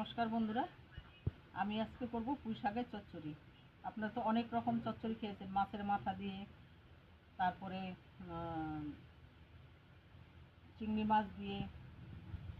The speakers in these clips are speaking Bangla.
নমস্কার বন্ধুরা। আমি আজকে করব পুঁই শাকের চচ্চড়ি। আপনারা তো অনেক রকম চচ্চড়ি খেয়েছেন, মাছের মাথা দিয়ে, তারপরে চিংড়ি মাছ দিয়ে।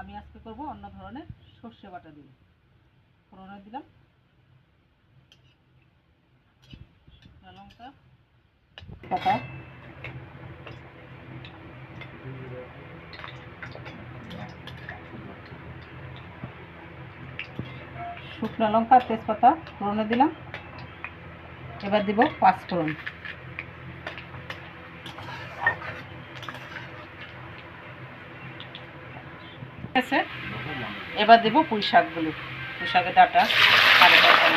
আমি আজকে করব অন্য ধরনের সর্ষে বাটা দিয়ে। ফোড়নে দিলাম। লঙ্কা শুকনো লঙ্কা, তেজপাতা ফোড়নে দিলাম। এবার দিব পাঁচ ফোড়ন। আছে? এবার দেবো পুঁই শাকগুলো। পুঁই শাকের ডাটা আরে তরকারি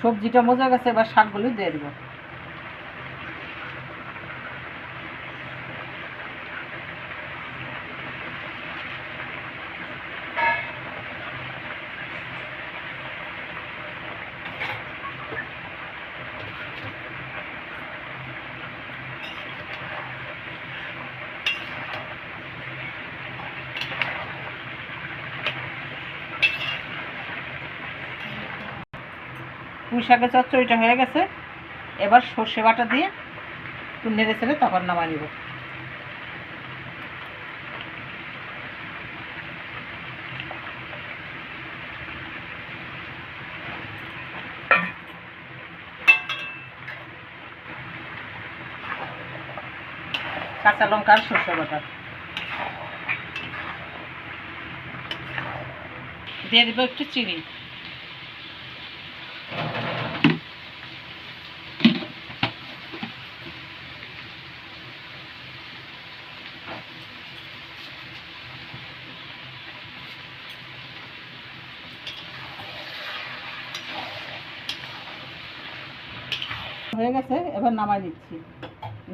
সবজিটা মজা গেছে এবার শাকগুলো দিয়ে দেবো। পুঁই শাকের চচ্চড়িটা হয়ে গেছে। এবার সর্ষে বাটা দিয়ে একটু নেড়ে চেড়ে তারপর নামাই নিব। কাঁচা লঙ্কা আর সর্ষে বাটা। দিয়ে দেবো একটু চিনি। হয়ে গেছে, এবার নামাই নিচ্ছি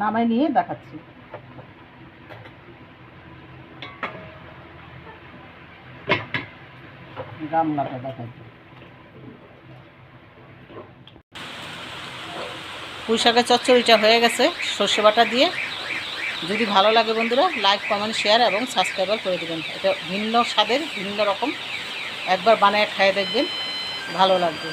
নামাই নিয়ে দেখাচ্ছি। গামলাটা দেখাচ্ছি পুঁই শাকের চচ্চড়িটা হয়ে গেছে, সর্ষে বাটা দিয়ে। যদি ভালো লাগে বন্ধুরা, লাইক, কমেন্ট, শেয়ার এবং সাবস্ক্রাইবার করে দেবেন। এটা ভিন্ন স্বাদের, ভিন্ন রকম। একবার বানায় খাইয়ে দেখবেন, ভালো লাগবে।